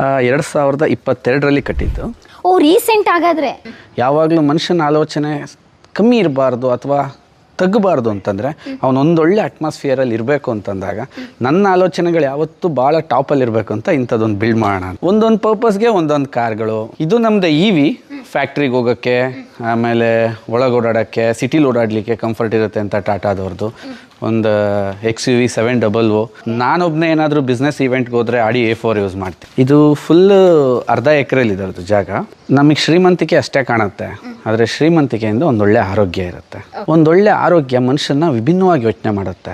ಎರಡು ಸಾವಿರದ ಇಪ್ಪತ್ತೆರಡರಲ್ಲಿ ಕಟ್ಟಿದ್ದು. ಓ ರೀಸೆಂಟ್ ಹಾಗಾದ್ರೆ. ಯಾವಾಗಲೂ ಮನುಷ್ಯನ ಆಲೋಚನೆ ಕಮ್ಮಿ ಇರಬಾರ್ದು ಅಥವಾ ತಗ್ಗಬಾರ್ದು ಅಂತಂದರೆ ಅವನೊಂದೊಳ್ಳೆ ಅಟ್ಮಾಸ್ಫಿಯರಲ್ಲಿ ಇರಬೇಕು ಅಂತಂದಾಗ ನನ್ನ ಆಲೋಚನೆಗಳು ಯಾವತ್ತೂ ಭಾಳ ಟಾಪಲ್ಲಿ ಇರಬೇಕು ಅಂತ ಇಂಥದ್ದೊಂದು ಬಿಲ್ಡ್ ಮಾಡೋಣ ಒಂದೊಂದು ಪರ್ಪಸ್ಗೆ ಒಂದೊಂದು ಕಾರ್ಗಳು. ಇದು ನಮ್ಮದು ಇ ವಿ ಫ್ಯಾಕ್ಟ್ರಿಗೆ ಹೋಗೋಕ್ಕೆ ಆಮೇಲೆ ಒಳಗೆ ಓಡಾಡೋಕ್ಕೆ ಸಿಟಿಲಿ ಓಡಾಡಲಿಕ್ಕೆ ಕಂಫರ್ಟ್ ಇರುತ್ತೆ ಅಂತ ಟಾಟಾದವ್ರದ್ದು ಒಂದು X U V seven double O ನಾನೊಬ್ಬನೇ ಏನಾದರೂ ಬಿಸ್ನೆಸ್ ಇವೆಂಟ್ಗೆ ಹೋದರೆ ಆಡಿ ಎ ಫೋರ್ ಯೂಸ್ ಮಾಡ್ತೀನಿ. ಇದು ಫುಲ್ ಅರ್ಧ ಎಕರೆಲಿ ಇದರದ್ದು ಜಾಗ. ನಮಗೆ ಶ್ರೀಮಂತಿಕೆ ಅಷ್ಟೇ ಕಾಣುತ್ತೆ. ಆದರೆ ಶ್ರೀಮಂತಿಕೆಯಿಂದ ಒಂದೊಳ್ಳೆ ಆರೋಗ್ಯ ಇರುತ್ತೆ. ಒಂದೊಳ್ಳೆ ಆರೋಗ್ಯ ಮನುಷ್ಯನ ವಿಭಿನ್ನವಾಗಿ ಯೋಚನೆ ಮಾಡುತ್ತೆ.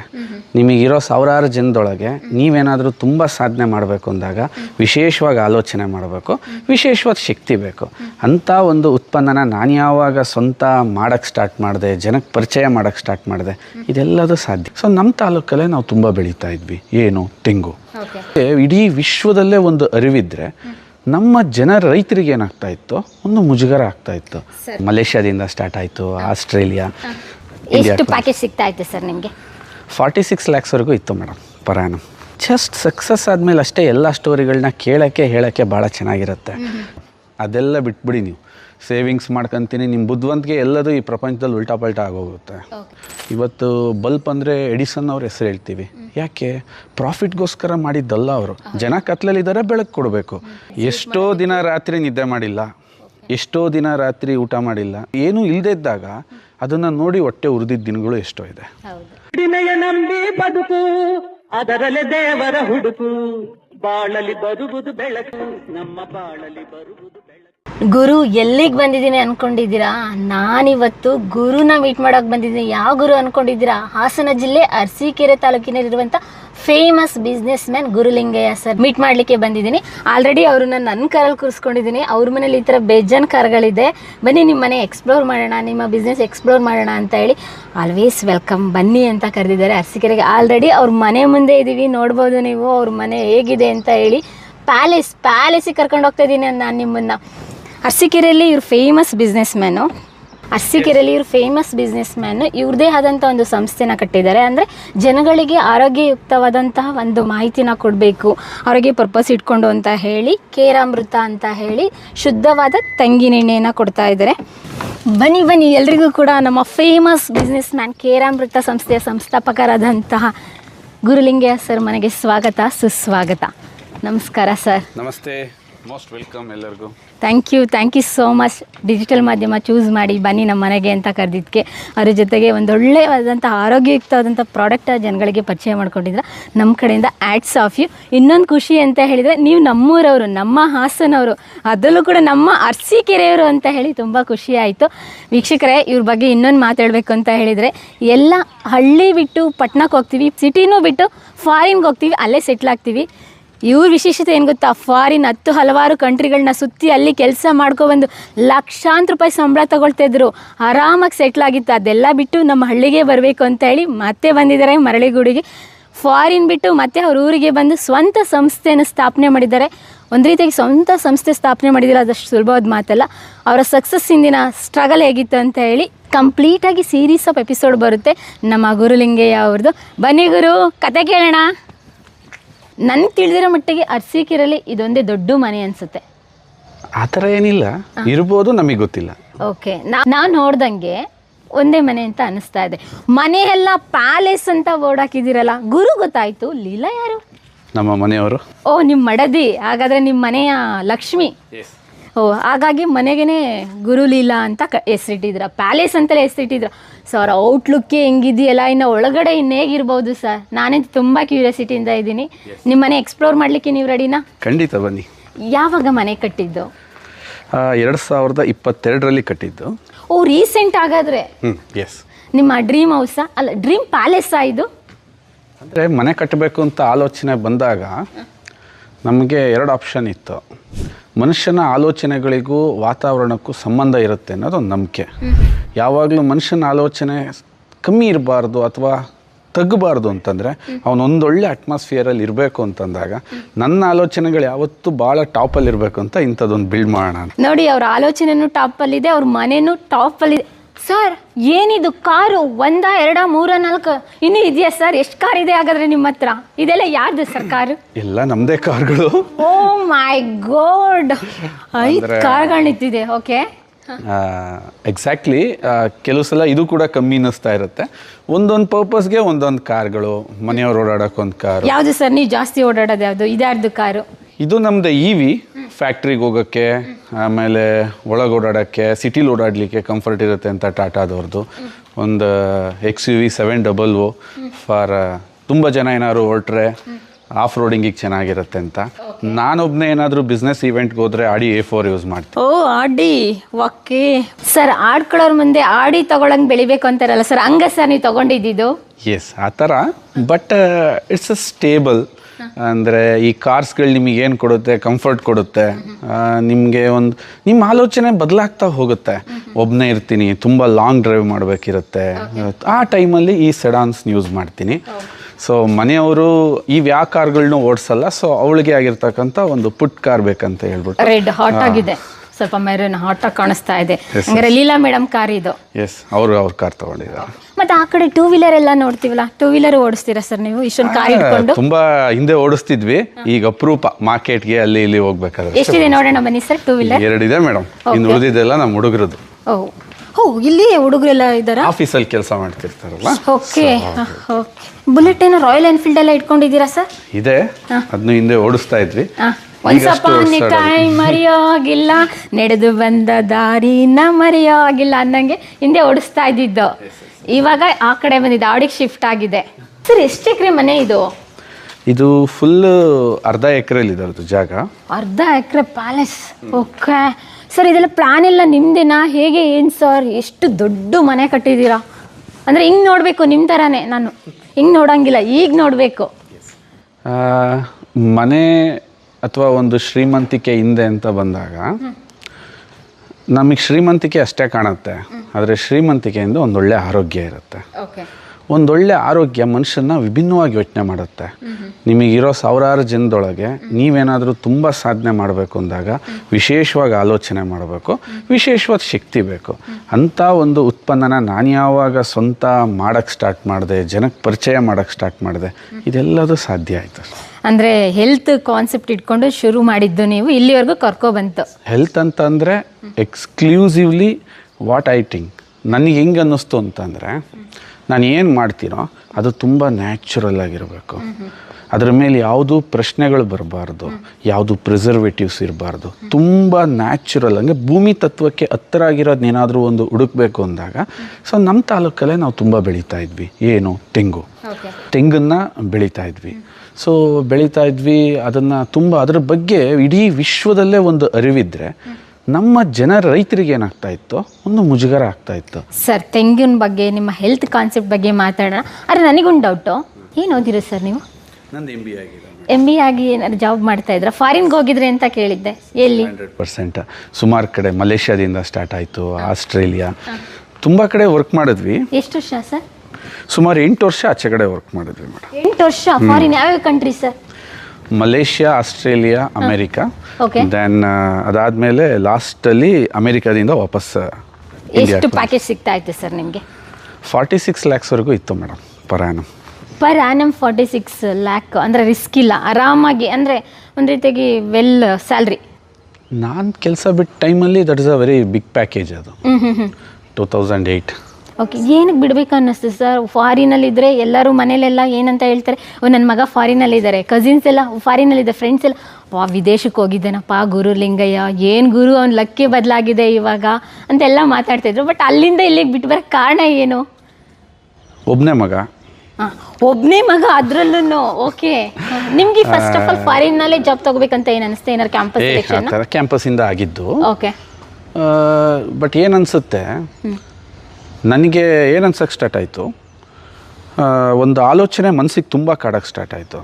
ನಿಮಗಿರೋ ಸಾವಿರಾರು ಜನದೊಳಗೆ ನೀವೇನಾದರೂ ತುಂಬ ಸಾಧನೆ ಮಾಡಬೇಕು ಅಂದಾಗ ವಿಶೇಷವಾಗಿ ಆಲೋಚನೆ ಮಾಡಬೇಕು. ವಿಶೇಷವಾದ ಶಕ್ತಿ ಬೇಕು. ಅಂಥ ಒಂದು ಉತ್ಪನ್ನನ ನಾನು ಯಾವಾಗ ಸ್ವಂತ ಮಾಡೋಕ್ಕೆ ಸ್ಟಾರ್ಟ್ ಮಾಡಿದೆ ಜನಕ್ಕೆ ಪರಿಚಯ ಮಾಡೋಕ್ಕೆ ಸ್ಟಾರ್ಟ್ ಮಾಡಿದೆ ಇದೆಲ್ಲದೂ ಸಾಧ್ಯ. ಸೊ ನಮ್ಮ ತಾಲೂಕಲ್ಲೇ ನಾವು ತುಂಬ ಬೆಳೀತಾ ಇದ್ವಿ. ಏನು? ತೆಂಗು. ಇಡೀ ವಿಶ್ವದಲ್ಲೇ ಒಂದು ಅರಿವಿದ್ರೆ ನಮ್ಮ ಜನ ರೈತರಿಗೆ ಏನಾಗ್ತಾ ಇತ್ತು? ಒಂದು ಮುಜುಗರ ಆಗ್ತಾ ಇತ್ತು. ಮಲೇಷ್ಯಾದಿಂದ ಸ್ಟಾರ್ಟ್ ಆಯಿತು ಆಸ್ಟ್ರೇಲಿಯಾ ಎಷ್ಟು ಪ್ಯಾಕೇಜ್ ಸಿಗ್ತಾ ಇತ್ತು ಸರ್ ನಿಮಗೆ? ಫಾರ್ಟಿ ಸಿಕ್ಸ್ ಲ್ಯಾಕ್ಸ್ವರೆಗೂ ಇತ್ತು ಮೇಡಮ್ ಪರಾಯಣ. ಜಸ್ಟ್ ಸಕ್ಸಸ್ ಆದಮೇಲೆ ಅಷ್ಟೇ ಎಲ್ಲ ಸ್ಟೋರಿಗಳನ್ನ ಕೇಳೋಕ್ಕೆ ಹೇಳೋಕ್ಕೆ ಭಾಳ ಚೆನ್ನಾಗಿರುತ್ತೆ. ಅದೆಲ್ಲ ಬಿಟ್ಬಿಡಿ ನೀವು. ಸೇವಿಂಗ್ಸ್ ಮಾಡ್ಕೊಂತೀನಿ. ನಿಮ್ಮ ಬುದ್ಧಿವಂತಿಕೆ ಎಲ್ಲದೂ ಈ ಪ್ರಪಂಚದಲ್ಲಿ ಉಲ್ಟಾ ಪಲ್ಟಾ ಆಗೋಗುತ್ತೆ. ಇವತ್ತು ಬಲ್ಪ್ ಅಂದರೆ ಎಡಿಸನ್ ಅವ್ರ ಹೆಸರು ಹೇಳ್ತೀವಿ. ಯಾಕೆ? ಪ್ರಾಫಿಟ್ಗೋಸ್ಕರ ಮಾಡಿದ್ದಲ್ಲ ಅವರು. ಜನ ಕತ್ಲಲ್ಲಿದ್ದಾರೆ ಬೆಳಕು ಕೊಡಬೇಕು. ಎಷ್ಟೋ ದಿನ ರಾತ್ರಿ ನಿದ್ದೆ ಮಾಡಿಲ್ಲ. ಎಷ್ಟೋ ದಿನ ರಾತ್ರಿ ಊಟ ಮಾಡಿಲ್ಲ. ಏನೂ ಇಲ್ಲದೇ ಇದ್ದಾಗ ಅದನ್ನು ನೋಡಿ ಹೊಟ್ಟೆ ಉರಿದಿದ್ದ ದಿನಗಳು ಎಷ್ಟೋ ಇದೆ. ನಂಬಿ ಬದುಕು ಅದರಲ್ಲೇ ದೇವರ ಹುಡುಕು. ಬಾಳಲಿ ಬರುವುದು ಬೆಳಕು ನಮ್ಮ ಬಾಳಲಿ ಬರುವುದು ಬೆಳಕು. ಗುರು ಎಲ್ಲಿಗೆ ಬಂದಿದ್ದೀನಿ ಅನ್ಕೊಂಡಿದ್ದೀರಾ? ನಾನಿವತ್ತು ಗುರುನ ಮೀಟ್ ಮಾಡೋಕೆ ಬಂದಿದ್ದೀನಿ. ಯಾವ ಗುರು ಅನ್ಕೊಂಡಿದ್ದೀರಾ? ಹಾಸನ ಜಿಲ್ಲೆ Arsikere ತಾಲೂಕಿನಲ್ಲಿರುವಂಥ famous businessman Gurulingaiah sir meet ಮಾಡಲಿಕ್ಕೆ ಬಂದಿದ್ದೀನಿ. ಆಲ್ರೆಡಿ ಅವ್ರನ್ನ ನನ್ನ ಕಾರಲ್ಲಿ ಕೂರಿಸ್ಕೊಂಡಿದ್ದೀನಿ. ಅವ್ರ ಮನೇಲಿ ಈ ಥರ ಬೇಜಾನ್ ಕಾರ್ಗಳಿದೆ. ಬನ್ನಿ ನಿಮ್ಮ ಮನೆ ಎಕ್ಸ್ಪ್ಲೋರ್ ಮಾಡೋಣ, ನಿಮ್ಮ ಬಿಸ್ನೆಸ್ ಎಕ್ಸ್ಪ್ಲೋರ್ ಮಾಡೋಣ ಅಂತ ಹೇಳಿ ಆಲ್ವೇಸ್ ವೆಲ್ಕಮ್ ಬನ್ನಿ ಅಂತ ಕರೆದಿದ್ದಾರೆ ಅರಸೀಕೆರೆಗೆ. ಆಲ್ರೆಡಿ ಅವ್ರ ಮನೆ ಮುಂದೆ ಇದ್ದೀವಿ ನೋಡ್ಬೋದು ನೀವು ಅವ್ರ ಮನೆ ಹೇಗಿದೆ ಅಂತ ಹೇಳಿ ಪ್ಯಾಲೇಸ್ ಪ್ಯಾಲೇಸಿಗೆ ಕರ್ಕೊಂಡು ಹೋಗ್ತಾ ಇದ್ದೀನಿ ನಾನು ನಿಮ್ಮನ್ನು. ಅರಸೀಕೆರೆಯಲ್ಲಿ ಇವ್ರು ಫೇಮಸ್ ಬಿಸ್ನೆಸ್ ಮ್ಯಾನು ಅರ್ಸಿಕೆರೆಯಲ್ಲಿ ಇವ್ರು ಫೇಮಸ್ ಬಿಸ್ನೆಸ್ ಮ್ಯಾನು ಇವ್ರದೇ ಆದಂಥ ಒಂದು ಸಂಸ್ಥೆನ ಕಟ್ಟಿದ್ದಾರೆ. ಅಂದರೆ ಜನಗಳಿಗೆ ಆರೋಗ್ಯಯುಕ್ತವಾದಂತಹ ಒಂದು ಮಾಹಿತಿನ ಕೊಡಬೇಕು. ಅವರಿಗೆ ಪರ್ಪಸ್ ಇಟ್ಕೊಂಡು ಅಂತ ಹೇಳಿ, ಕೇರಾಮೃತ ಅಂತ ಹೇಳಿ ಶುದ್ಧವಾದ ತೆಂಗಿನೆಣ್ಣೆಯನ್ನು ಕೊಡ್ತಾ ಇದ್ದಾರೆ. ಬನ್ನಿ ಬನ್ನಿ, ಎಲ್ರಿಗೂ ಕೂಡ ನಮ್ಮ ಫೇಮಸ್ ಬಿಸ್ನೆಸ್ ಮ್ಯಾನ್ ಕೇರಾಮೃತ ಸಂಸ್ಥೆಯ ಸಂಸ್ಥಾಪಕರಾದಂತಹ ಗುರುಲಿಂಗಯ್ಯ ಸರ್ ಮನೆಗೆ ಸ್ವಾಗತ, ಸುಸ್ವಾಗತ. ನಮಸ್ಕಾರ ಸರ್. ನಮಸ್ತೆ. ಮೋಸ್ಟ್ ವೆಲ್ಕಮ್ ಎಲ್ಲರಿಗೂ. Thank you thank you so much digital ಮಾಧ್ಯಮ ಚೂಸ್ ಮಾಡಿ, ಬನ್ನಿ ನಮ್ಮ ಮನೆಗೆ ಅಂತ ಕರೆದಿದ್ದಕ್ಕೆ ಅದ್ರ ಜೊತೆಗೆ ಒಂದು ಒಳ್ಳೆಯವಾದಂಥ ಆರೋಗ್ಯಯುಕ್ತವಾದಂಥ ಪ್ರಾಡಕ್ಟ್ ಜನಗಳಿಗೆ ಪರಿಚಯ ಮಾಡ್ಕೊಂಡಿದ್ರೆ. ನಮ್ಮ ಕಡೆಯಿಂದ ಆ್ಯಡ್ಸ್ ಆಫ್ ಯು ಇನ್ನೊಂದು ಖುಷಿ ಅಂತ ಹೇಳಿದರೆ, ನೀವು ನಮ್ಮೂರವರು, ನಮ್ಮ ಹಾಸನವರು, ಅದರಲ್ಲೂ ಕೂಡ ನಮ್ಮ ಅರ್ಸಿಕೆರೆಯವರು ಅಂತ ಹೇಳಿ ತುಂಬ ಖುಷಿ ಆಯಿತು. ವೀಕ್ಷಕರೇ, ಇವ್ರ ಬಗ್ಗೆ ಇನ್ನೊಂದು ಮಾತಾಡಬೇಕು ಅಂತ ಹೇಳಿದರೆ, ಎಲ್ಲ ಹಳ್ಳಿ ಬಿಟ್ಟು ಪಟ್ಟಣಕ್ಕೆ ಹೋಗ್ತೀವಿ ಸಿಟಿನೂ ಬಿಟ್ಟು ಫಾರಿನ್ಗೆ ಹೋಗ್ತೀವಿ, ಅಲ್ಲೇ ಸೆಟ್ಲ್ ಆಗ್ತೀವಿ. ಇವ್ರ ವಿಶೇಷತೆ ಏನು ಗೊತ್ತಾ? ಫಾರಿನ್ ಹತ್ತು ಹಲವಾರು ಕಂಟ್ರಿಗಳನ್ನ ಸುತ್ತಿ ಅಲ್ಲಿ ಕೆಲಸ ಮಾಡ್ಕೊಬಂದು ಲಕ್ಷಾಂತರ ರೂಪಾಯಿ ಸಂಬಳ ತಗೊಳ್ತಾ ಇದ್ರು. ಆರಾಮಾಗಿ ಸೆಟ್ಲ್ ಆಗಿತ್ತು. ಅದೆಲ್ಲ ಬಿಟ್ಟು ನಮ್ಮ ಹಳ್ಳಿಗೆ ಬರಬೇಕು ಅಂತ ಹೇಳಿ ಮತ್ತೆ ಬಂದಿದ್ದಾರೆ ಮರಳಿಗೂಡಿಗೆ. ಫಾರಿನ್ ಬಿಟ್ಟು ಮತ್ತೆ ಅವ್ರ ಊರಿಗೆ ಬಂದು ಸ್ವಂತ ಸಂಸ್ಥೆಯನ್ನು ಸ್ಥಾಪನೆ ಮಾಡಿದ್ದಾರೆ. ಒಂದು ರೀತಿಯಾಗಿ ಸ್ವಂತ ಸಂಸ್ಥೆ ಸ್ಥಾಪನೆ ಮಾಡಿದಿಲ್ಲ ಅದಷ್ಟು ಸುಲಭವಾದ ಮಾತಲ್ಲ. ಅವರ ಸಕ್ಸಸ್ ಹಿಂದಿನ ಸ್ಟ್ರಗಲ್ ಹೇಗಿತ್ತು ಅಂತ ಹೇಳಿ ಕಂಪ್ಲೀಟಾಗಿ ಸೀರೀಸ್ ಆಫ್ ಎಪಿಸೋಡ್ ಬರುತ್ತೆ. ನಮ್ಮ ಗುರುಲಿಂಗಯ್ಯ ಅವ್ರದ್ದು ಬನ್ನಿ ಗುರು, ಕತೆ ಕೇಳೋಣ. ನನ್ಗೆ ತಿಳಿದಿರೋ ಮಟ್ಟಿಗೆ ಅರ್ಸಿಕಿರಲಿ ಇದೊಂದೇ ದೊಡ್ಡ ಮನೆ ಅನ್ಸುತ್ತೆ. ಆ ಥರ ಏನಿಲ್ಲ. ಇರ್ಬೋದು ನಮಗೆ ಗೊತ್ತಿಲ್ಲ. ಓಕೆ. ನಾನು ನೋಡ್ದಂಗೆ ಒಂದೇ ಮನೆ ಅಂತ ಅನಿಸ್ತಾ ಇದೆ. ಮನೆ ಎಲ್ಲ ಪ್ಯಾಲೇಸ್ ಅಂತ ಬೋರ್ಡ್ ಹಾಕಿದಿರಲ್ಲ ಗುರು ಗೊತ್ತಾಯ್ತು ಲೀಲಾ ಯಾರು? ನಮ್ಮ ಮನೆಯವರು. ಓ ನಿಮ್ಮ ಮಡದಿ ಹಾಗಾದ್ರೆ ನಿಮ್ಮ ಮನೆಯ ಲಕ್ಷ್ಮಿ. ಓ ಹಾಗಾಗಿ ಮನೆಗೇನೆ ಗುರು ಲೀಲಾ ಅಂತ ಕ ಹೆಸರಿಟ್ಟಿದ್ರ ಪ್ಯಾಲೇಸ್ ಅಂತಲೇ ಹೆಸರಿಟ್ಟಿದ್ರ ಸೊ ಅವ್ರ ಔಟ್ಲುಕ್ಕೆ ಹೆಂಗಿದೆಯಲ್ಲ ಇನ್ನು ಒಳಗಡೆ ಇನ್ನೇಗಿರ್ಬೋದು ಸರ್ ನಾನಂತೂ ತುಂಬ ಕ್ಯೂರಿಯಾಸಿಟಿಯಿಂದ ಇದ್ದೀನಿ. ನಿಮ್ಮ ಮನೆ ಎಕ್ಸ್ಪ್ಲೋರ್ ಮಾಡಲಿಕ್ಕೆ ನೀವು ರೆಡಿನಾ ಖಂಡಿತ ಬನ್ನಿ. ಯಾವಾಗ ಮನೆ ಕಟ್ಟಿದ್ದು? ಎರಡು ಸಾವಿರದ ಇಪ್ಪತ್ತೆರಡರಲ್ಲಿ ಕಟ್ಟಿದ್ದು. ಓ ರೀಸೆಂಟ್ ಆಗಾದ್ರೆ ಎಸ್ ನಿಮ್ಮ ಡ್ರೀಮ್ ಹೌಸಾ ಅಲ್ಲ ಡ್ರೀಮ್ ಪ್ಯಾಲೇಸಾ ಇದು? ಅಂದರೆ ಮನೆ ಕಟ್ಟಬೇಕು ಅಂತ ಆಲೋಚನೆ ಬಂದಾಗ ನಮಗೆ ಎರಡು ಆಪ್ಷನ್ ಇತ್ತು. ಮನುಷ್ಯನ ಆಲೋಚನೆಗಳಿಗೂ ವಾತಾವರಣಕ್ಕೂ ಸಂಬಂಧ ಇರುತ್ತೆ ಅನ್ನೋದು ಒಂದು ನಂಬಿಕೆ ಯಾವಾಗಲೂ ಮನುಷ್ಯನ ಆಲೋಚನೆ ಕಮ್ಮಿ ಇರಬಾರ್ದು ಅಥವಾ ತಗ್ಗಬಾರ್ದು ಅಂತಂದರೆ ಅವನೊಂದೊಳ್ಳೆ ಅಟ್ಮಾಸ್ಫಿಯರಲ್ಲಿ ಇರಬೇಕು ಅಂತಂದಾಗ ನನ್ನ ಆಲೋಚನೆಗಳು ಯಾವತ್ತೂ ಭಾಳ ಟಾಪಲ್ಲಿ ಇರಬೇಕು ಅಂತ ಇಂಥದ್ದೊಂದು ಬಿಲ್ಡ್ ಮಾಡೋಣ. ನೋಡಿ ಅವ್ರ ಆಲೋಚನೆನೂ ಟಾಪಲ್ಲಿದೆ ಅವ್ರ ಮನೆಯೂ ಟಾಪಲ್ಲಿದೆ ಸರ್ ಏನಿದು ಕಾರು ಒಂದ ಎರಡ ಮೂರ ನಾಲ್ಕು? ಇನ್ನು ಇದೆಯಾ ಸರ್? ಎಷ್ಟು ಕಾರ್ ಇದೆ ಹಾಗಾದ್ರೆ ನಿಮ್ಮ ಹತ್ರ? ಇದೆಲ್ಲ ಯಾರ್ದು ಸರ್ ಕಾರು? ಎಲ್ಲ ನಮ್ದೇ ಕಾರ್ಗಳು. ಓ ಮೈ ಗೋಡ್. ಐದು ಕಾರ್ಗಳು ನಿಂತಿದೆ ಓಕೆ. ಎಕ್ಸಾಕ್ಟ್ಲಿ ಕೆಲವು ಸಲ ಇದು ಕೂಡ ಕಮ್ಮಿ ಅನ್ನಿಸ್ತಾ ಇರುತ್ತೆ. ಒಂದೊಂದು ಪರ್ಪಸ್ಗೆ ಒಂದೊಂದು ಕಾರ್ಗಳು. ಮನೆಯವ್ರು ಓಡಾಡೋಕೆ ಒಂದು ಕಾರ್. ಯಾವುದು ಸರ್? ನೀವು ಜಾಸ್ತಿ ಓಡಾಡೋದು ಯಾವುದು? ಇದ್ಯಾರ್ದು ಕಾರು? ಇದು ನಮ್ದು ಇ ವಿ ಫ್ಯಾಕ್ಟ್ರಿಗೆ ಹೋಗೋಕ್ಕೆ ಆಮೇಲೆ ಒಳಗೆ ಓಡಾಡೋಕ್ಕೆ ಸಿಟಿಲಿ ಓಡಾಡಲಿಕ್ಕೆ ಕಂಫರ್ಟ್ ಇರುತ್ತೆ ಅಂತ ಟಾಟಾದವ್ರದ್ದು ಒಂದು X U V seven double O for ತುಂಬ ಜನ ಏನಾದ್ರು ಹೊರಟ್ರೆ ಆಫ್ ರೋಡಿಂಗಿಗೆ ಚೆನ್ನಾಗಿರುತ್ತೆ ಅಂತ. ನಾನೊಬ್ನೇ ಏನಾದರೂ ಬಿಸ್ನೆಸ್ ಇವೆಂಟ್ಗೆ ಹೋದ್ರೆ ಆಡಿ ಎ ಫೋರ್ ಯೂಸ್ ಮಾಡ್ತೀನಿ. ಓ ಆಡಿ ಓಕೆ. ಸರ್ ಆಡ್ಕೊಳ್ಳೋರ್ ಮುಂದೆ ಆಡಿ ತಗೊಳಂಗ್ ಬೆಳಿಬೇಕು ಅಂತಾರಲ್ಲ ಸರ್ ಹಂಗ ಸರ್ ನೀವು ತಗೊಂಡಿದ್ದು ಎಸ್ ಆ ಥರ. ಬಟ್ ಇಟ್ಸ್ ಅ ಸ್ಟೇಬಲ್ ಅಂದರೆ ಈ ಕಾರ್ಸ್ಗಳು ನಿಮಗೆ ಏನು ಕೊಡುತ್ತೆ ಕಂಫರ್ಟ್ ಕೊಡುತ್ತೆ ನಿಮಗೆ ಒಂದು ನಿಮ್ಮ ಆಲೋಚನೆ ಬದಲಾಗ್ತಾ ಹೋಗುತ್ತೆ. ಒಬ್ಬನೇ ಇರ್ತೀನಿ ತುಂಬ ಲಾಂಗ್ ಡ್ರೈವ್ ಮಾಡಬೇಕಿರುತ್ತೆ. ಆ ಟೈಮಲ್ಲಿ ಈ ಸೆಡಾನ್ಸ್ ಯೂಸ್ ಮಾಡ್ತೀನಿ. ಸೊ ಮನೆಯವರು ಈ ವ್ಯಾ ಕಾರ್ಗಳನ್ನೂ ಓಡಿಸಲ್ಲ ಸೊ ಅವಳಿಗೆ ಆಗಿರ್ತಕ್ಕಂಥ ಒಂದು ಪುಟ್ ಕಾರ್ ಬೇಕಂತ ಹೇಳ್ಬಿಟ್ಟು. ರೆಡ್ ಹಾಟ್ ಆಗಿದೆ. ಸ್ವಲ್ಪ ಮೆರೂನ್ ಹಾಟ್ ಆಗಿ ಕಾಣಿಸ್ತಾ ಇದೆ. ಹಂಗಾರೆ ಲೀಲಾ ಮೇಡಮ್ ಕಾರ್ ಇದು? ಎಸ್ ಅವರು ಅವ್ರ ಕಾರ್ ತಗೊಂಡಿದ್ದಾರೆ. ಮತ್ತೆ ಆ ಕಡೆ ಟೂ ವೀಲರ್ ಎಲ್ಲ ನೋಡ್ತೀವಲ್ಲ ಟೂ ವೀಲರ್ ಓಡಿಸ್ತೀರಾ ಸರ್ ನೀವು? ಇಷ್ಟೊಂದು ಕಾರ್ ಇಟ್ಕೊಂಡು ತುಂಬಾ ಹಿಂದೆ ಓಡಿಸ್ತಿದ್ವಿ. ಈಗ ಅಪರೂಪ ಮಾರ್ಕೆಟ್ಗೆ ಅಲ್ಲಿ ಇಲ್ಲಿ ಹೋಗ್ಬೇಕಾದ್ರೆ ಎಷ್ಟಿದೆ ನೋಡೋಣ ಬನ್ನಿ ಸರ್ ಟೂ ವೀಲರ್ ಎರಡಿದೆ ಮೇಡಮ್. ಇನ್ನು ಉಳಿದಿದ್ದೆಲ್ಲ ನಮ್ಮ ಹುಡುಗರದ್ದು. ಓ ಇಲ್ಲಿ ಹುಡುಗರೆಲ್ಲ ಇದ್ದಾರಾ? ಆಫೀಸಲ್ಲಿ ಕೆಲಸ ಮಾಡ್ತಿರ್ತಾರಲ್ಲ? ಓಕೆ ಓಕೆ ಬುಲೆಟ್ ಏನೋ ರಾಯಲ್ ಎನ್ಫೀಲ್ಡ್ ಎಲ್ಲ ಇಟ್ಕೊಂಡಿದ್ದೀರಾ ಸರ್ ಇದೆ. ಅದನ್ನು ಹಿಂದೆ ಓಡಿಸ್ತಾ ಇದ್ವಿ. ಒಂದ್ಸಪ ಕಾಯಿ ಮರೆಯೋಗಿಲ್ಲ. ನಡೆದು ಬಂದ ದಾರಿನ ಮರೆಯೋಗಿಲ್ಲ ಅನ್ನಂಗೆ ಹಿಂದೆ ಓಡಿಸ್ತಾ ಇದ್ದಿದ್ದು. ಇವಾಗ ಆ ಕಡೆ ಬಂದಿದೆ ಆಡಿಗೆ ಶಿಫ್ಟ್ ಆಗಿದೆ. ಸರ್ ಎಷ್ಟು ಎಕರೆ ಮನೆ ಇದು? ಇದು ಫುಲ್ ಅರ್ಧ ಎಕರೆಲಿ ಇದರದ್ದು ಜಾಗ. ಅರ್ಧ ಎಕರೆ ಪ್ಯಾಲೇಸ್ ಓಕೆ ಸರ್ ಇದೆಲ್ಲ ಪ್ಲಾನ್ ಎಲ್ಲ ನಿಮ್ಮದೇನಾ ಹೇಗೆ ಏನು ಸರ್? ಎಷ್ಟು ದೊಡ್ಡ ಮನೆ ಕಟ್ಟಿದ್ದೀರಾ? ಅಂದರೆ ಹಿಂಗೆ ನೋಡಬೇಕು ನಿಮ್ಮ ಥರನೇ ನಾನು. ಹಿಂಗೆ ನೋಡೋಂಗಿಲ್ಲ ಈಗ ನೋಡಬೇಕು. ಮನೆ ಅಥವಾ ಒಂದು ಶ್ರೀಮಂತಿಕೆ ಹಿಂದೆ ಅಂತ ಬಂದಾಗ ನಮಗೆ ಶ್ರೀಮಂತಿಕೆ ಅಷ್ಟೇ ಕಾಣುತ್ತೆ. ಆದರೆ ಶ್ರೀಮಂತಿಕೆಯಿಂದ ಒಂದೊಳ್ಳೆ ಆರೋಗ್ಯ ಇರುತ್ತೆ. ಒಂದೊಳ್ಳೆ ಆರೋಗ್ಯ ಮನುಷ್ಯನ ವಿಭಿನ್ನವಾಗಿ ಯೋಚನೆ ಮಾಡುತ್ತೆ. ನಿಮಗಿರೋ ಸಾವಿರಾರು ಜನದೊಳಗೆ ನೀವೇನಾದರೂ ತುಂಬ ಸಾಧನೆ ಮಾಡಬೇಕು ಅಂದಾಗ ವಿಶೇಷವಾಗಿ ಆಲೋಚನೆ ಮಾಡಬೇಕು ವಿಶೇಷವಾದ ಶಕ್ತಿ ಬೇಕು. ಅಂಥ ಒಂದು ಉತ್ಪನ್ನನ ನಾನು ಯಾವಾಗ ಸ್ವಂತ ಮಾಡೋಕ್ಕೆ ಸ್ಟಾರ್ಟ್ ಮಾಡಿದೆ ಜನಕ್ಕೆ ಪರಿಚಯ ಮಾಡೋಕ್ಕೆ ಸ್ಟಾರ್ಟ್ ಮಾಡಿದೆ ಇದೆಲ್ಲದೂ ಸಾಧ್ಯ ಆಯಿತು. ಅಂದರೆ ಹೆಲ್ತ್ ಕಾನ್ಸೆಪ್ಟ್ ಇಟ್ಕೊಂಡು ಶುರು ಮಾಡಿದ್ದು ನೀವು ಇಲ್ಲಿವರೆಗೂ ಕರ್ಕೊಬಂತು ಹೆಲ್ತ್ ಅಂತಂದರೆ ಎಕ್ಸ್ಕ್ಲೂಸಿವ್ಲಿ ವಾಟ್ ಐ ಥಿಂಕ್ ನನಗೆ ಹೆಂಗೆ ಅನ್ನಿಸ್ತು ಅಂತಂದರೆ ನಾನು ಏನು ಮಾಡ್ತೀನೋ ಅದು ತುಂಬ ನ್ಯಾಚುರಲ್ ಆಗಿರಬೇಕು. ಅದರ ಮೇಲೆ ಯಾವುದು ಪ್ರಶ್ನೆಗಳು ಬರಬಾರ್ದು ಯಾವುದು ಪ್ರಿಸರ್ವೇಟಿವ್ಸ್ ಇರಬಾರ್ದು ತುಂಬ ನ್ಯಾಚುರಲ್ ಹಂಗೆ ಭೂಮಿ ತತ್ವಕ್ಕೆ ಹತ್ತಿರ ಏನಾದರೂ ಒಂದು ಹುಡುಕ್ಬೇಕು ಅಂದಾಗ ಸೊ ನಮ್ಮ ತಾಲೂಕಲ್ಲೇ ನಾವು ತುಂಬ ಬೆಳೀತಾ ಇದ್ವಿ. ಏನು? ತೆಂಗು. ತೆಂಗನ್ನು ಬೆಳೀತಾ ಇದ್ವಿ. ಸೊ ಬೆಳೀತಾ ಇದ್ವಿ ಅದನ್ನು ತುಂಬ ಅದರ ಬಗ್ಗೆ ಇಡೀ ವಿಶ್ವದಲ್ಲೇ ಒಂದು ಅರಿವಿದ್ರೆ ನಮ್ಮ ಜನ ರೈತರಿಗೆ ಏನಾಗ್ತಾ ಇತ್ತು? ಒಂದು ಮುಜುಗರ ಆಗ್ತಾ ಇತ್ತು. ಸರ್ ತೆಂಗಿನ ಬಗ್ಗೆ ನಿಮ್ಮ ಹೆಲ್ತ್ ಕಾನ್ಸೆಪ್ಟ್ ಬಗ್ಗೆ ಮಾತಾಡೋಣ. ಅರೆ ನನಗೊಂದು ಡೌಟು ಏನು ಓದಿರೋ ಸರ್ ನೀವು? ನಂದು ಎಂ ಬಿ ಆಗಿದೆ. ಎಂ ಬಿ ಆಗಿ ಏನಾದ್ರು ಜಾಬ್ ಮಾಡ್ತಾ ಇದ್ರ? ಫಾರಿನ್ಗೆ ಹೋಗಿದ್ರಿ ಅಂತ ಕೇಳಿದ್ದೆ. ಎಲ್ಲಿ? Hundred percent. ಸುಮಾರು ಕಡೆ ಮಲೇಷ್ಯಾದಿಂದ ಸ್ಟಾರ್ಟ್ ಆಯಿತು ಆಸ್ಟ್ರೇಲಿಯಾ. ತುಂಬ ಕಡೆ ವರ್ಕ್ ಮಾಡಿದ್ವಿ. ಎಷ್ಟು ವರ್ಷ ಸರ್? ಸುಮಾರು ಎಂಟು ವರ್ಷ ಆಚೆ ಕಡೆ ವರ್ಕ್ ಮಾಡಿದ್ವಿ ಮೇಡಮ್ ಎಂಟು ವರ್ಷ? ಫಾರಿನ್ ಯಾವ್ಯಾವ country sir? Malaysia Australia America. Okay. Then last ಲಾಸ್ಟಲ್ಲಿ ಅಮೇರಿಕಾದಿಂದ ವಾಪಸ್ ಎಷ್ಟು ಪ್ಯಾಕೇಜ್ ಸಿಗ್ತಾ ಇತ್ತು ಸರ್ ನಿಮಗೆ? ಫಾರ್ಟಿ ಸಿಕ್ಸ್ ಲ್ಯಾಕ್ಸ್ವರೆಗೂ ಇತ್ತು madam per annum per annum forty six lakh ಅಂದರೆ ರಿಸ್ಕ್ ಇಲ್ಲ. ಆರಾಮಾಗಿ ಅಂದರೆ ಒಂದು ರೀತಿಯಾಗಿ ವೆಲ್ ಸ್ಯಾಲ್ರಿ ನಾನು ಕೆಲಸ ಬಿಟ್ಟ ಟೈಮಲ್ಲಿ that is a very big package ಅದು. ಟೂ ತೌಸಂಡ್ ಏಯ್ಟ್ ಓಕೆ ಏನಕ್ಕೆ ಬಿಡ್ಬೇಕು ಅನ್ನಿಸ್ತು ಸರ್ ಫಾರಿನಲ್ಲಿದ್ದರೆ ಎಲ್ಲರೂ ಮನೇಲೆಲ್ಲ ಏನಂತ ಹೇಳ್ತಾರೆ? ಓ ನನ್ನ ಮಗ ಫಾರಿನಲ್ಲಿದ್ದಾರೆ ಕಸಿನ್ಸ್ ಎಲ್ಲ ಫಾರಿನಲ್ಲಿದೆ ಫ್ರೆಂಡ್ಸ್ ಎಲ್ಲ. ವಾ ವಿದೇಶಕ್ಕೆ ಹೋಗಿದ್ದೇನಪ್ಪ ಗುರು ಲಿಂಗಯ್ಯ ಏನು ಗುರು ಅವ್ನ ಲಕ್ಕಿ ಬದಲಾಗಿದೆ ಇವಾಗ? ಅಂತೆಲ್ಲ ಮಾತಾಡ್ತಿದ್ರು ಬಟ್ ಅಲ್ಲಿಂದ ಇಲ್ಲಿಗೆ ಬಿಟ್ಟು ಬರೋಕ್ಕೆ ಕಾರಣ ಏನು? ಒಬ್ಬನೇ ಮಗ. ಹಾಂ ಒಬ್ಬನೇ ಮಗ ಅದ್ರಲ್ಲೂ ಓಕೆ ನಿಮಗೆ ಫಸ್ಟ್ ಆಫ್ ಆಲ್ ಫಾರಿನಲ್ಲೇ ಜಾಬ್ ತಗೋಬೇಕಂತ ಏನು ಅನಿಸ್ತೆ ಏನಾರು ಕ್ಯಾಂಪಸ್ ಕ್ಯಾಂಪಸ್ ಇಂದ ಆಗಿದ್ದು. ಓಕೆ ಬಟ್ ಏನು ಅನಿಸುತ್ತೆ? ನನಗೆ ಏನು ಅನ್ಸಕ್ಕೆ ಸ್ಟಾರ್ಟ್ ಆಯಿತು ಒಂದು ಆಲೋಚನೆ ಮನಸ್ಸಿಗೆ ತುಂಬ ಕಾಡಕ್ಕೆ ಸ್ಟಾರ್ಟ್ ಆಯಿತು.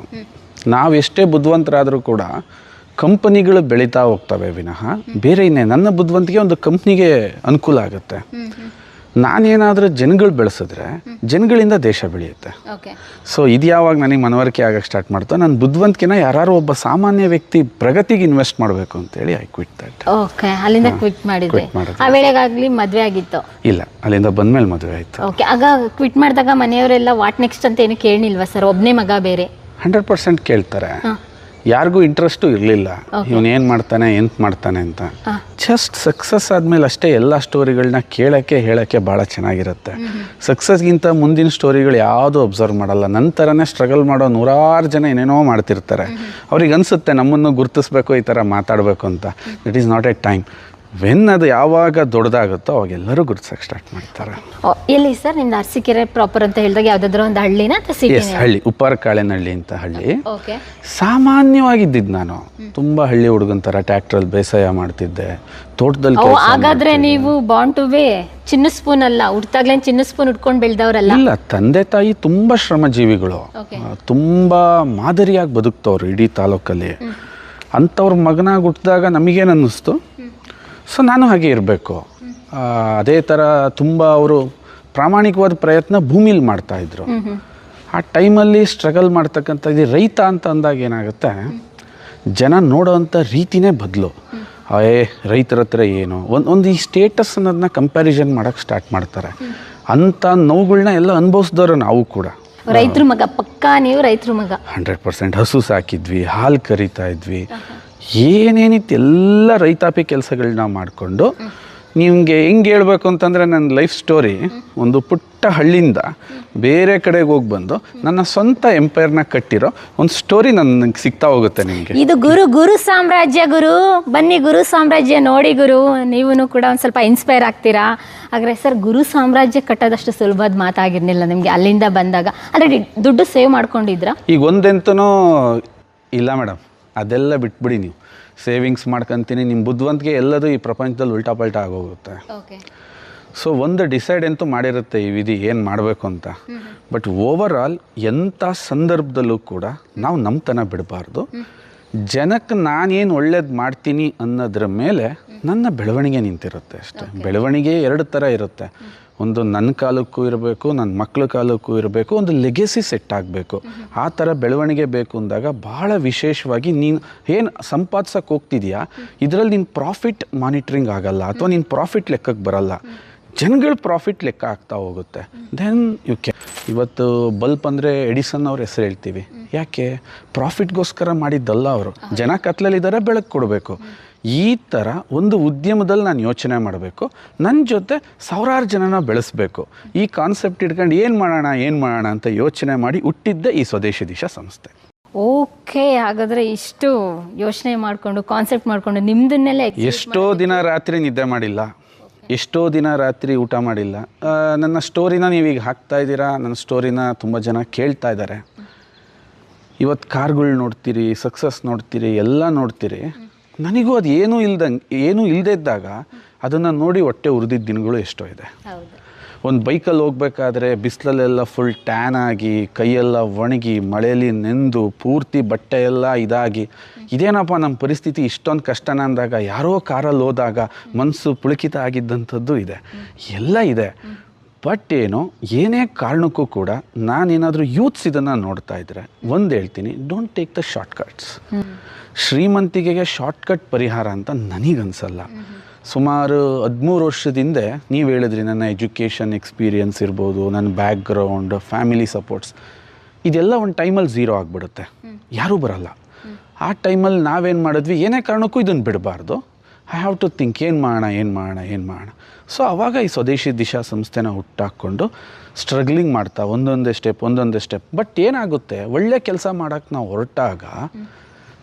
ನಾವು ಎಷ್ಟೇ ಬುದ್ಧಿವಂತರಾದರೂ ಕೂಡ ಕಂಪನಿಗಳು ಬೆಳೀತಾ ಹೋಗ್ತವೆ ವಿನಃ. ಬೇರೆ ಇನ್ನೇ ನನ್ನ ಬುದ್ಧಿವಂತಿಗೆ ಒಂದು ಕಂಪ್ನಿಗೆ ಅನುಕೂಲ ಆಗುತ್ತೆ. ನಾನೇನಾದರೂ ಜನಗಳು ಬೆಳೆಸಿದ್ರೆ ಜನಗಳಿಂದ ದೇಶ ಬೆಳೆಯುತ್ತೆ. ಓಕೆ ಸೊ ಇದು ಯಾವಾಗ ನನಗೆ ಮನವರಿಕೆ ಆಗಕ್ಕೆ ಸ್ಟಾರ್ಟ್ ಮಾಡ್ತೋ ನಾನು ಬುದ್ಧಿವಂತಿಕೆನ ಯಾರು ಒಬ್ಬ ಸಾಮಾನ್ಯ ವ್ಯಕ್ತಿ ಪ್ರಗತಿಗೆ ಇನ್ವೆಸ್ಟ್ ಮಾಡಬೇಕು ಅಂತೇಳಿ ಐ ಕ್ವಿಟ್ ದಟ್ ಓಕೆ ಅಲ್ಲಿಂದ ಕ್ವಿಟ್ ಮಾಡಿದ್ವಿ. ಆ ವೇಳೆಗಾಗಲಿ ಮದುವೆ ಆಗಿತ್ತು. ಇಲ್ಲ ಅಲ್ಲಿಂದ ಬಂದ್ಮೇಲೆ ಮದುವೆ ಆಯಿತು. ಓಕೆ ಆಗ ಕ್ವಿಟ್ ಮಾಡಿದಾಗ ಮನೆಯವರೆಲ್ಲ ವಾಟ್ ನೆಕ್ಸ್ಟ್ ಅಂತ ಏನು ಕೇಳಲಿಲ್ವಾ ಸರ್ ಒಬ್ಬನೇ ಮಗ ಬೇರೆ. ಹಂಡ್ರೆಡ್ ಪರ್ಸೆಂಟ್ ಕೇಳ್ತಾರೆ. ಯಾರಿಗೂ ಇಂಟ್ರೆಸ್ಟು ಇರಲಿಲ್ಲ. ಇವನು ಏನು ಮಾಡ್ತಾನೆ ಎಂತ ಮಾಡ್ತಾನೆ ಅಂತ. ಜಸ್ಟ್ ಸಕ್ಸಸ್ ಆದಮೇಲೆ ಅಷ್ಟೇ ಎಲ್ಲ ಸ್ಟೋರಿಗಳನ್ನ ಕೇಳೋಕ್ಕೆ ಹೇಳೋಕ್ಕೆ ಭಾಳ ಚೆನ್ನಾಗಿರುತ್ತೆ. ಸಕ್ಸಸ್ಗಿಂತ ಮುಂದಿನ ಸ್ಟೋರಿಗಳು ಯಾವುದೂ ಅಬ್ಸರ್ವ್ ಮಾಡಲ್ಲ. ನಂತರನೇ ಸ್ಟ್ರಗಲ್ ಮಾಡೋ ನೂರಾರು ಜನ ಏನೇನೋ ಮಾಡ್ತಿರ್ತಾರೆ. ಅವ್ರಿಗೆ ಅನಿಸುತ್ತೆ ನಮ್ಮನ್ನು ಗುರುತಿಸ್ಬೇಕು ಈ ಥರ ಮಾತಾಡಬೇಕು ಅಂತ. It is not a time when ಅದು ಯಾವಾಗ ದೊಡ್ಡದಾಗುತ್ತೋ ಅವಾಗೆಲ್ಲರೂ ಗುರುತಿಸಕ್ಕೆ ಸ್ಟಾರ್ಟ್ ಮಾಡ್ತಾರೆ. ಓ, ಎಲ್ಲಿ ಸರ್? ನಿಮ್ದು ಅರಸಿಕೆರೆ ಪ್ರಾಪರ್ ಅಂತ ಹೇಳಿದಾಗ ಯಾವ್ದಾದ್ರು ಒಂದು ಹಳ್ಳಿನ ಅಥವಾ ಎಸ್ ಹಳ್ಳಿ. ಉಪ್ಪಾರ ಕಾಳೆನಹಳ್ಳಿ ಅಂತ ಹಳ್ಳಿ. ಓಕೆ. ಸಾಮಾನ್ಯವಾಗಿದ್ದಿದ್ದು ನಾನು. ತುಂಬ ಹಳ್ಳಿ ಹುಡುಗನ ಥರ ಟ್ಯಾಕ್ಟ್ರಲ್ಲಿ ಬೇಸಾಯ ಮಾಡ್ತಿದ್ದೆ. ತೋಟದಲ್ಲಿ ಹಾಗಾದ್ರೆ ನೀವು ಬಾಂಡ್ ಟು ವೇ ಚಿನ್ನ ಸ್ಪೂನ್ ಅಲ್ಲ ಹುಟ್ಟಾಗ್ಲೇ ಚಿನ್ನ ಸ್ಪೂನ್ ಉಟ್ಕೊಂಡು ಬೆಳೆದವರಲ್ಲ? ಇಲ್ಲ ತಂದೆ ತಾಯಿ ತುಂಬ ಶ್ರಮಜೀವಿಗಳು. Okay. ಆ, ತುಂಬ ಮಾದರಿಯಾಗಿ ಬದುಕ್ತವ್ರು ಇಡೀ ತಾಲೂಕಲ್ಲಿ. ಅಂಥವ್ರ ಮಗನಾಗ ಹುಟ್ಟಿದಾಗ ನಮಗೇನು ಅನ್ನಿಸ್ತು? ಸೊ ನಾನು ಹಾಗೆ ಇರಬೇಕು. ಅದೇ ಥರ ತುಂಬ ಅವರು ಪ್ರಾಮಾಣಿಕವಾದ ಪ್ರಯತ್ನ ಭೂಮಿಲಿ ಮಾಡ್ತಾಯಿದ್ರು ಆ ಟೈಮಲ್ಲಿ ಸ್ಟ್ರಗಲ್ ಮಾಡ್ತಕ್ಕಂಥ ಇದು ರೈತ ಅಂತ ಅಂದಾಗ ಏನಾಗುತ್ತೆ? ಜನ ನೋಡೋವಂಥ ರೀತಿನೇ ಬದಲು. ಏ ರೈತರ ಹತ್ರ ಏನು? ಒಂದು ಒಂದು ಈ ಸ್ಟೇಟಸ್ ಅನ್ನೋದನ್ನ ಕಂಪ್ಯಾರಿಸನ್ ಮಾಡೋಕ್ಕೆ ಸ್ಟಾರ್ಟ್ ಮಾಡ್ತಾರೆ. ಅಂಥ ನೋವುಗಳನ್ನ ಎಲ್ಲ ಅನುಭವಿಸಿದವರು ನಾವು ಕೂಡ. ರೈತರ ಮಗ ಪಕ್ಕಾ ನೀವು ರೈತರ ಮಗ. ಹಂಡ್ರೆಡ್ ಪರ್ಸೆಂಟ್ ಹಸು ಸಾಕಿದ್ವಿ ಹಾಲು ಕರಿತಾ ಇದ್ವಿ. ಏನೇನಿತ್ತು ಎಲ್ಲ ರೈತಾಪಿ ಕೆಲಸಗಳನ್ನ ಮಾಡಿಕೊಂಡು ನಿಮಗೆ ಹೆಂಗೆ ಹೇಳ್ಬೇಕು ಅಂತಂದರೆ ನನ್ನ ಲೈಫ್ ಸ್ಟೋರಿ ಒಂದು ಪುಟ್ಟ ಹಳ್ಳಿಯಿಂದ ಬೇರೆ ಕಡೆಗೆ ಹೋಗಿ ಬಂದು ನನ್ನ ಸ್ವಂತ ಎಂಪೈರ್ನ ಕಟ್ಟಿರೋ ಒಂದು ಸ್ಟೋರಿ ನನಗೆ ಸಿಗ್ತಾ ಹೋಗುತ್ತೆ ನಿಮಗೆ. ಇದು ಗುರು ಗುರು ಸಾಮ್ರಾಜ್ಯ ಗುರು. ಬನ್ನಿ ಗುರು ಸಾಮ್ರಾಜ್ಯ ನೋಡಿ ಗುರು. ನೀವು ಕೂಡ ಒಂದು ಸ್ವಲ್ಪ ಇನ್ಸ್ಪೈರ್ ಆಗ್ತೀರಾ? ಹಾಗಾದ್ರೆ ಸರ್ ಗುರು ಸಾಮ್ರಾಜ್ಯ ಕಟ್ಟೋದಷ್ಟು ಸುಲಭದ ಮಾತಾಗಿರ್ಲಿಲ್ಲ ನಿಮಗೆ ಅಲ್ಲಿಂದ ಬಂದಾಗ. ಆಲ್ರೆಡಿ ದುಡ್ಡು ಸೇವ್ ಮಾಡ್ಕೊಂಡಿದ್ರಾ ಈಗ ಒಂದೆಂತನೂ ಇಲ್ಲ ಮೇಡಮ್ ಅದೆಲ್ಲ ಬಿಟ್ಬಿಡಿ ನೀವು. ಸೇವಿಂಗ್ಸ್ ಮಾಡ್ಕೊಂತೀನಿ ನಿಮ್ಮ ಬುದ್ಧಿವಂತಿಕೆ ಎಲ್ಲದೂ ಈ ಪ್ರಪಂಚದಲ್ಲಿ ಉಲ್ಟಾ ಪಲ್ಟಾ ಆಗೋಗುತ್ತೆ. ಸೊ ಒಂದು ಡಿಸೈಡ್ ಅಂತೂ ಮಾಡಿರುತ್ತೆ ಈ ವಿಧಿ ಏನು ಮಾಡಬೇಕು ಅಂತ. ಬಟ್ ಓವರ್ ಆಲ್ ಎಂಥ ಸಂದರ್ಭದಲ್ಲೂ ಕೂಡ ನಾವು ನಮ್ಮತನ ಬಿಡಬಾರ್ದು. ಜನಕ್ಕೆ ನಾನೇನು ಒಳ್ಳೇದು ಮಾಡ್ತೀನಿ ಅನ್ನೋದ್ರ ಮೇಲೆ ನನ್ನ ಬೆಳವಣಿಗೆ ನಿಂತಿರುತ್ತೆ ಅಷ್ಟೇ. ಬೆಳವಣಿಗೆ ಎರಡು ಥರ ಇರುತ್ತೆ. ಒಂದು ನನ್ನ ಕಾಲಕ್ಕೂ ಇರಬೇಕು ನನ್ನ ಮಕ್ಕಳ ಕಾಲಕ್ಕೂ ಇರಬೇಕು, ಒಂದು ಲೆಗೆಸಿ ಸೆಟ್ ಆಗಬೇಕು. ಆ ಥರ ಬೆಳವಣಿಗೆ ಬೇಕು ಅಂದಾಗ ಭಾಳ ವಿಶೇಷವಾಗಿ ನೀನು ಏನು ಸಂಪಾದಿಸೋಕೆ ಹೋಗ್ತಿದ್ಯಾ, ಇದರಲ್ಲಿ ನಿನ್ನ ಪ್ರಾಫಿಟ್ ಮಾನಿಟ್ರಿಂಗ್ ಆಗಲ್ಲ, ಅಥವಾ ನಿನ್ನ ಪ್ರಾಫಿಟ್ ಲೆಕ್ಕಕ್ಕೆ ಬರಲ್ಲ. ಜನಗಳ ಪ್ರಾಫಿಟ್ ಲೆಕ್ಕ ಆಗ್ತಾ ಹೋಗುತ್ತೆ. ದೆನ್ ಯು ಕೆ ಇವತ್ತು ಬಲ್ಪ್ ಅಂದರೆ ಎಡಿಸನ್ ಅವ್ರ ಹೆಸರು ಹೇಳ್ತೀವಿ. ಯಾಕೆ? ಪ್ರಾಫಿಟ್ಗೋಸ್ಕರ ಮಾಡಿದ್ದಲ್ಲ ಅವರು. ಜನ ಕತ್ಲಲ್ಲಿದ್ದಾರೆ ಬೆಳಕು ಕೊಡಬೇಕು. ಈ ಥರ ಒಂದು ಉದ್ಯಮದಲ್ಲಿ ನಾನು ಯೋಚನೆ ಮಾಡಬೇಕು. ನನ್ನ ಜೊತೆ ಸಾವಿರಾರು ಜನನ ಬೆಳೆಸಬೇಕು. ಈ ಕಾನ್ಸೆಪ್ಟ್ ಇಟ್ಕೊಂಡು ಏನು ಮಾಡೋಣ ಏನು ಮಾಡೋಣ ಅಂತ ಯೋಚನೆ ಮಾಡಿ ಹುಟ್ಟಿದ್ದೆ ಈ ಸ್ವದೇಶಿ ದಿಶಾ ಸಂಸ್ಥೆ. ಓಕೆ ಹಾಗಾದ್ರೆ ಇಷ್ಟು ಯೋಚನೆ ಮಾಡಿಕೊಂಡು ಕಾನ್ಸೆಪ್ಟ್ ಮಾಡಿಕೊಂಡು ನಿಮ್ದನ್ನೆಲ್ಲ ಎಷ್ಟೋ ದಿನ ರಾತ್ರಿ ನಿದ್ದೆ ಮಾಡಿಲ್ಲ. ಎಷ್ಟೋ ದಿನ ರಾತ್ರಿ ಊಟ ಮಾಡಿಲ್ಲ. ನನ್ನ ಸ್ಟೋರಿನ ನೀವೀಗ ಹಾಕ್ತಾ ಇದ್ದೀರಾ? ನನ್ನ ಸ್ಟೋರಿನ ತುಂಬ ಜನ ಕೇಳ್ತಾ ಇದ್ದಾರೆ. ಇವತ್ತು ಕಾರ್ಗಳು ನೋಡ್ತೀರಿ ಸಕ್ಸಸ್ ನೋಡ್ತೀರಿ ಎಲ್ಲ ನೋಡ್ತೀರಿ. ನನಗೂ ಅದು ಏನೂ ಇಲ್ದಂಗೆ ಏನೂ ಇಲ್ಲದೇ ಇದ್ದಾಗ ಅದನ್ನು ನೋಡಿ ಹೊಟ್ಟೆ ಉರಿದಿದ್ದ ದಿನಗಳು ಎಷ್ಟೋ ಇದೆ. ಒಂದು ಬೈಕಲ್ಲಿ ಹೋಗ್ಬೇಕಾದ್ರೆ ಬಿಸಿಲಲ್ಲೆಲ್ಲ ಫುಲ್ ಟ್ಯಾನ್ ಆಗಿ ಕೈಯೆಲ್ಲ ಒಣಗಿ ಮಳೆಯಲ್ಲಿ ನೆಂದು ಪೂರ್ತಿ ಬಟ್ಟೆ ಎಲ್ಲ ಇದಾಗಿ. ಇದೇನಪ್ಪ ನಮ್ಮ ಪರಿಸ್ಥಿತಿ? ಇಷ್ಟೊಂದು ಕಷ್ಟನ ಅಂದಾಗ ಯಾರೋ ಕಾರಲ್ಲಿ ಹೋದಾಗ ಮನಸ್ಸು ಪುಳಕಿತ ಆಗಿದ್ದಂಥದ್ದು ಇದೆ. ಎಲ್ಲ ಇದೆ. ಬಟ್ ಏನು ಏನೇ ಕಾರಣಕ್ಕೂ ಕೂಡ ನಾನೇನಾದರೂ ಯೂತ್ಸ್ ಇದನ್ನು ನೋಡ್ತಾ ಇದ್ದರೆ ಒಂದು ಹೇಳ್ತೀನಿ ಡೋಂಟ್ ಟೇಕ್ ದ ಶಾರ್ಟ್ಕಟ್ಸ್ ಶ್ರೀಮಂತಿಕೆಗೆ ಶಾರ್ಟ್ಕಟ್ ಪರಿಹಾರ ಅಂತ ನನಗನ್ಸಲ್ಲ. ಸುಮಾರು ಹದಿಮೂರು ವರ್ಷದಿಂದ ನೀವು ಹೇಳಿದ್ರಿ ನನ್ನ ಎಜುಕೇಷನ್ ಎಕ್ಸ್ಪೀರಿಯನ್ಸ್ ಇರ್ಬೋದು ನನ್ನ ಬ್ಯಾಕ್ಗ್ರೌಂಡ್ ಫ್ಯಾಮಿಲಿ ಸಪೋರ್ಟ್ಸ್ ಇದೆಲ್ಲ ಒಂದು ಟೈಮಲ್ಲಿ ಝೀರೋ ಆಗಿಬಿಡುತ್ತೆ. ಯಾರೂ ಬರಲ್ಲ. ಆ ಟೈಮಲ್ಲಿ ನಾವೇನು ಮಾಡಿದ್ವಿ ಏನೇ ಕಾರಣಕ್ಕೂ ಇದನ್ನು ಬಿಡಬಾರ್ದು. ಐ ಹ್ಯಾವ್ ಟು ಥಿಂಕ್ ಏನು ಮಾಡೋಣ ಏನು ಮಾಡೋಣ ಏನು ಮಾಡೋಣ ಸೊ ಆವಾಗ ಈ ಸ್ವದೇಶಿ ದಿಶಾ ಸಂಸ್ಥೆನ ಹುಟ್ಟಾಕ್ಕೊಂಡು ಸ್ಟ್ರಗ್ಲಿಂಗ್ ಮಾಡ್ತಾ, ಒಂದೊಂದೇ ಸ್ಟೆಪ್ ಒಂದೊಂದೇ ಸ್ಟೆಪ್ ಬಟ್ ಏನಾಗುತ್ತೆ, ಒಳ್ಳೆ ಕೆಲಸ ಮಾಡೋಕ್ಕೆ ನಾವು ಹೊರಟಾಗ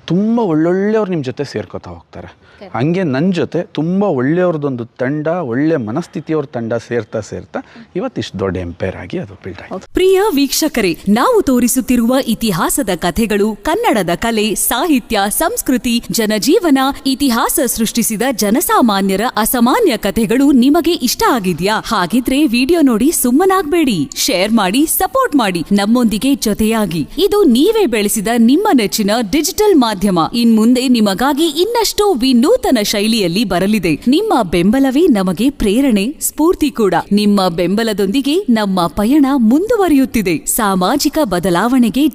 ತುಂಬ ಒಳ್ಳೊಳ್ಳೆಯವ್ರು ನಿಮ್ಮ ಜೊತೆ ಸೇರ್ಕೋತಾ ಹೋಗ್ತಾರೆ. ಹಂಗೆ ನನ್ನ ಜೊತೆ ತುಂಬ ಒಳ್ಳೆಯವ್ರದ್ದೊಂದು ತಂಡ ಒಳ್ಳೆ ಮನಸ್ಥಿತಿಯವ್ರ ತಂಡ ಸೇರ್ತಾ ಸೇರ್ತಾ ಇವತ್ತಿಷ್ಟು ದೊಡ್ಡ ಎಂಪೈರ್ ಆಗಿ ಅದು ಬಿಲ್ಡ್ ಆಯ್ತು. ಪ್ರಿಯ ವೀಕ್ಷಕರೇ ನಾವು ತೋರಿಸುತ್ತಿರುವ ಇತಿಹಾಸದ ಕಥೆಗಳು ಕನ್ನಡದ ಕಲೆ ಸಾಹಿತ್ಯ ಸಂಸ್ಕೃತಿ ಜನಜೀವನ ಇತಿಹಾಸ ಸೃಷ್ಟಿಸಿದ ಜನಸಾಮಾನ್ಯರ ಅಸಾಮಾನ್ಯ ಕಥೆಗಳು ನಿಮಗೆ ಇಷ್ಟ ಆಗಿದ್ಯಾ? ಹಾಗಿದ್ರೆ ವಿಡಿಯೋ ನೋಡಿ ಸುಮ್ಮನಾಗ್ಬೇಡಿ. ಶೇರ್ ಮಾಡಿ ಸಪೋರ್ಟ್ ಮಾಡಿ. ನಮ್ಮೊಂದಿಗೆ ಜೊತೆಯಾಗಿ. ಇದು ನೀವೇ ಬೆಳೆಸಿದ ನಿಮ್ಮ ನೆಚ್ಚಿನ ಡಿಜಿಟಲ್ ಮಾಧ್ಯಮ ಮಾಧ್ಯಮ. ಇನ್ಮುಂದೆ ನಿಮಗಾಗಿ ಇನ್ನಷ್ಟು ವಿನೂತನ ಶೈಲಿಯಲ್ಲಿ ಬರಲಿದೆ. ನಿಮ್ಮ ಬೆಂಬಲವೇ ನಮಗೆ ಪ್ರೇರಣೆ, ಸ್ಫೂರ್ತಿ ಕೂಡ. ನಿಮ್ಮ ಬೆಂಬಲದೊಂದಿಗೆ ನಮ್ಮ ಪಯಣ ಮುಂದುವರಿಯುತ್ತಿದೆ. ಸಾಮಾಜಿಕ ಬದಲಾವಣೆಗೆ